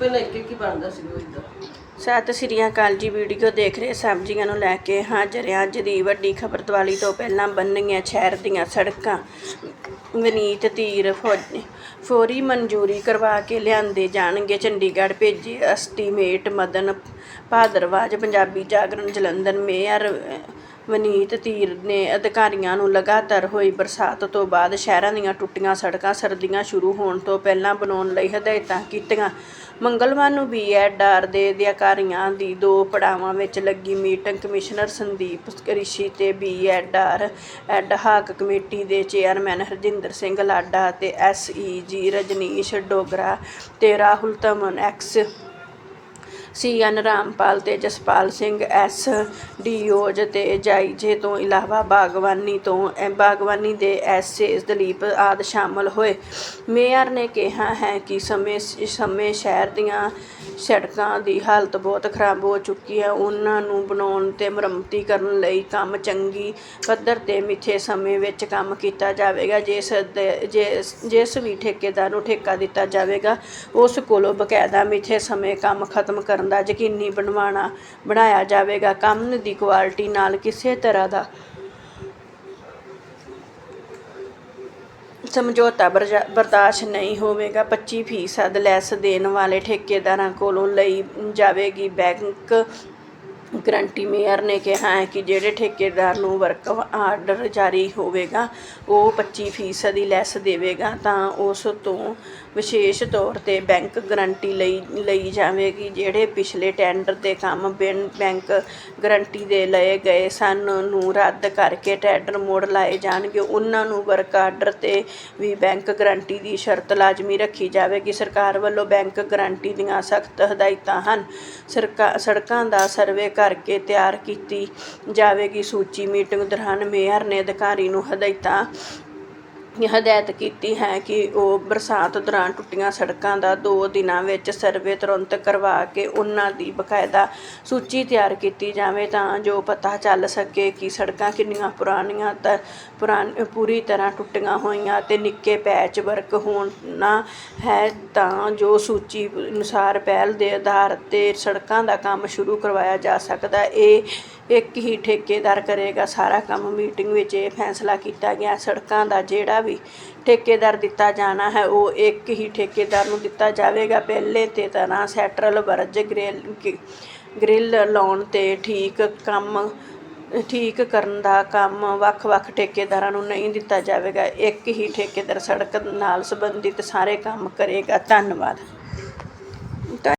ਪਹਿਲਾਂ ਇੱਕ ਇੱਕ ਹੀ ਬਣਦਾ ਸੀ ਉਹ ਇਦਾਂ ਸਤਿ ਸ੍ਰੀ ਅਕਾਲ ਜੀ, ਵੀਡੀਓ ਦੇਖ ਰਹੇ ਸਬਜ਼ੀਆਂ ਨੂੰ ਲੈ ਕੇ ਹਾਜ਼ਰ ਹਾਂ ਅੱਜ ਦੀ ਵੱਡੀ ਖਬਰ ਦੀਵਾਲੀ ਤੋਂ ਪਹਿਲਾਂ ਬੰਨੀਆਂ ਸ਼ਹਿਰ ਦੀਆਂ ਸੜਕਾਂ। ਵਿਨੀਤ ਤੀਰ ਫੌਜ- ਫੌਰੀ ਮਨਜ਼ੂਰੀ ਕਰਵਾ ਕੇ ਲਿਆਂਦੇ ਜਾਣਗੇ। ਚੰਡੀਗੜ੍ਹ ਭੇਜੇ ਐਸਟੀਮੇਟ ਮਦਨ ਭਾਦਰਵਾਜ, ਪੰਜਾਬੀ ਜਾਗਰਣ ਜਲੰਧਰ ਮੇਅਰ ਵਨੀਤ ਧੀਰ ਨੇ ਅਧਿਕਾਰੀਆਂ ਨੂੰ ਲਗਾਤਾਰ ਹੋਈ ਬਰਸਾਤ ਤੋਂ ਬਾਅਦ ਸ਼ਹਿਰਾਂ ਦੀਆਂ ਟੁੱਟੀਆਂ ਸੜਕਾਂ ਸਰਦੀਆਂ ਸ਼ੁਰੂ ਹੋਣ ਤੋਂ ਪਹਿਲਾਂ ਬਣਾਉਣ ਲਈ ਹਦਾਇਤਾਂ ਕੀਤੀਆਂ। ਮੰਗਲਵਾਰ ਨੂੰ ਬੀਐਡਆਰ ਦੇ ਅਧਿਕਾਰੀਆਂ ਦੀ ਦੋ ਪੜਾਵਾਂ ਵਿੱਚ ਲੱਗੀ ਮੀਟਿੰਗ। ਕਮਿਸ਼ਨਰ ਸੰਦੀਪ ਰਿਸ਼ੀ ਤੇ B and R ad hoc committee ਦੇ ਚੇਅਰਮੈਨ ਹਰਜਿੰਦਰ ਸਿੰਘ ਲਾਡਾ ਅਤੇ ਐਸਈਜੀ ਰਜਨੀਸ਼ ਡੋਗਰਾ ਤੇ ਰਾਹੁਲ ਤਮਨ ਐਕਸ ਸੀ ਸੀਐਨ ਰਾਮਪਾਲ ਤੇ ਜਸਪਾਲ ਸਿੰਘ, ਐਸ ਡੀਓਜ ਤੇ ਜਾਇਜੇ ਤੋਂ ਇਲਾਵਾ ਬਾਗਵਾਨੀ ਤੋਂ, ਐ ਬਾਗਵਾਨੀ ਦੇ ਐਸਏ ਦਲੀਪ ਆਦ ਸ਼ਾਮਲ ਹੋਏ। ਮੇਅਰ ਨੇ ਕਿਹਾ ਹੈ ਕਿ ਸਮੇਂ ਸਮੇਂ ਸ਼ਹਿਰ ਦੀਆਂ ਸੜਕਾਂ ਦੀ ਹਾਲਤ ਬਹੁਤ ਖਰਾਬ ਹੋ ਚੁੱਕੀ ਹੈ। ਉਹਨਾਂ ਨੂੰ ਬਣਾਉਣ ਤੇ ਮੁਰੰਮਤੀ ਕਰਨ ਲਈ ਕੰਮ ਚੰਗੀ ਪੱਧਰ ਤੇ ਮਿੱਥੇ ਸਮੇਂ ਵਿੱਚ ਕੰਮ ਕੀਤਾ ਜਾਵੇਗਾ। ਜਿਸ ਦੇ- ਜਿਸ ਜਿਸ ਵੀ ਠੇਕੇਦਾਰ ਨੂੰ ਠੇਕਾ ਦਿੱਤਾ ਜਾਵੇਗਾ, ਉਸ ਕੋਲੋਂ ਬਕਾਇਦਾ ਮਿੱਥੇ ਸਮੇਂ ਕੰਮ ਖਤਮ ਕਰ ਕਰਨ ਦਾ ਯਕੀਨੀ ਬਣਵਾਉਣਾ ਬਣਾਇਆ ਜਾਵੇਗਾ, ਕੰਮ ਦੀ ਕੁਆਲਿਟੀ ਨਾਲ ਕਿਸੇ ਤਰ੍ਹਾਂ ਦਾ ਸਮਝੌਤਾ ਬਰਜਾ- ਬਰਦਾਸ਼ਤ ਨਹੀਂ ਹੋਵੇਗਾ। 25% ਫੀਸਦ ਲੈਸ ਦੇਣ ਵਾਲੇ ਠੇਕੇਦਾਰਾਂ ਕੋਲੋਂ ਲਈ ਜਾਵੇਗੀ ਬੈਂਕ ਗਰੰਟੀ ਮੇਅਰ ਨੇ ਕਿਹਾ ਹੈ ਕਿ ਜਿਹੜੇ ਠੇਕੇਦਾਰ ਨੂੰ ਵਰਕ ਆਰਡਰ ਜਾਰੀ ਹੋਵੇਗਾ, ਉਹ ਪੱਚੀ ਫੀਸਦੀ ਲੈਸ ਦੇਵੇਗਾ, ਤਾਂ ਉਸ ਤੋਂ ਵਿਸ਼ੇਸ਼ ਤੌਰ ਤੇ ਬੈਂਕ ਗਰੰਟੀ ਲਈ ਲਈ ਜਾਵੇਗੀ। ਜਿਹੜੇ ਪਿਛਲੇ ਟੈਂਡਰ ਦੇ ਕੰਮ ਬਿਨ ਬੈਂਕ ਗਰੰਟੀ ਦੇ ਲਏ ਗਏ ਸਨ ਨੂੰ ਰੱਦ ਕਰਕੇ ਟੈਂਡਰ ਮੋੜ ਲਾਏ ਜਾਣਗੇ, ਉਹਨਾਂ ਨੂੰ ਵਰਕ ਆਰਡਰ ਤੇ ਵੀ ਬੈਂਕ ਗਰੰਟੀ ਦੀ ਸ਼ਰਤ ਲਾਜ਼ਮੀ ਰੱਖੀ ਜਾਵੇਗੀ। ਸਰਕਾਰ ਵੱਲੋਂ ਬੈਂਕ ਗਰੰਟੀ ਦੀਆਂ ਸਖਤ ਹਦਾਇਤਾਂ ਹਨ। ਸਰਕਾ, ਸੜਕਾਂ ਦਾ ਸਰਵੇ ਕਰਕੇ ਤਿਆਰ ਕੀਤੀ ਜਾਵੇਗੀ। ਸੂਚੀ ਮੀਟਿੰਗ ਦੌਰਾਨ ਮੇਅਰ ਨੇ ਅਧਿਕਾਰੀ ਨੂੰ ਹਦਾਇਤਾਂ ਹਦਾਇਤ ਕੀਤੀ ਹੈ ਕਿ ਉਹ ਬਰਸਾਤ ਦੌਰਾਨ ਟੁੱਟੀਆਂ ਸੜਕਾਂ ਦਾ ਦੋ ਦਿਨਾਂ ਵਿੱਚ ਸਰਵੇ ਤੁਰੰਤ ਕਰਵਾ ਕੇ ਉਹਨਾਂ ਦੀ ਬਕਾਇਦਾ ਸੂਚੀ ਤਿਆਰ ਕੀਤੀ ਜਾਵੇ ਤਾਂ ਜੋ ਪਤਾ ਚੱਲ ਸਕੇ ਕਿ ਸੜਕਾਂ ਕਿੰਨੀਆਂ ਪੁਰਾਣੀਆਂ ਤ, ਪੁਰਾਣ, ਪੂਰੀ ਤਰ੍ਹਾਂ ਟੁੱਟੀਆਂ ਹੋਈਆਂ ਅਤੇ ਨਿੱਕੇ ਪੈਚ ਵਰਕ ਹੋਣਾ ਹੈ ਤਾਂ ਜੋ ਸੂਚੀ ਅਨੁਸਾਰ ਪਹਿਲ ਦੇ ਆਧਾਰ ਤੇ ਸੜਕਾਂ ਦਾ ਕੰਮ ਸ਼ੁਰੂ ਕਰਵਾਇਆ ਜਾ ਸਕਦਾ। ਇਹ ਇੱਕ ਹੀ ਠੇਕੇਦਾਰ ਕਰੇਗਾ। ਸਾਰਾ ਕੰਮ ਮੀਟਿੰਗ ਵਿੱਚ ਇਹ ਫੈਸਲਾ ਕੀਤਾ ਗਿਆ। ਸੜਕਾਂ ਦਾ ਜਿਹੜਾ ਵੀ ਠੇਕੇਦਾਰ ਦਿੱਤਾ ਜਾਣਾ ਹੈ, ਉਹ ਇੱਕ ਹੀ ਠੇਕੇਦਾਰ ਨੂੰ ਦਿੱਤਾ ਜਾਵੇਗਾ। ਪਹਿਲੇ ਤੇ ਤਰ੍ਹਾਂ ਸੈਟਰਲ ਵਰਜ ਗ੍ਰਿਲ ਗ੍ਰਿਲ ਲਾਉਣ ਤੇ ਠੀਕ ਕੰਮ, ਠੀਕ ਕਰਨ ਦਾ ਕੰਮ ਵੱਖ-ਵੱਖ ਠੇਕੇਦਾਰਾਂ ਨੂੰ ਨਹੀਂ ਦਿੱਤਾ ਜਾਵੇਗਾ। ਇੱਕ ਹੀ ਠੇਕੇਦਾਰ ਸੜਕ ਨਾਲ ਸੰਬੰਧਿਤ ਸਾਰੇ ਕੰਮ ਕਰੇਗਾ। ਧੰਨਵਾਦ।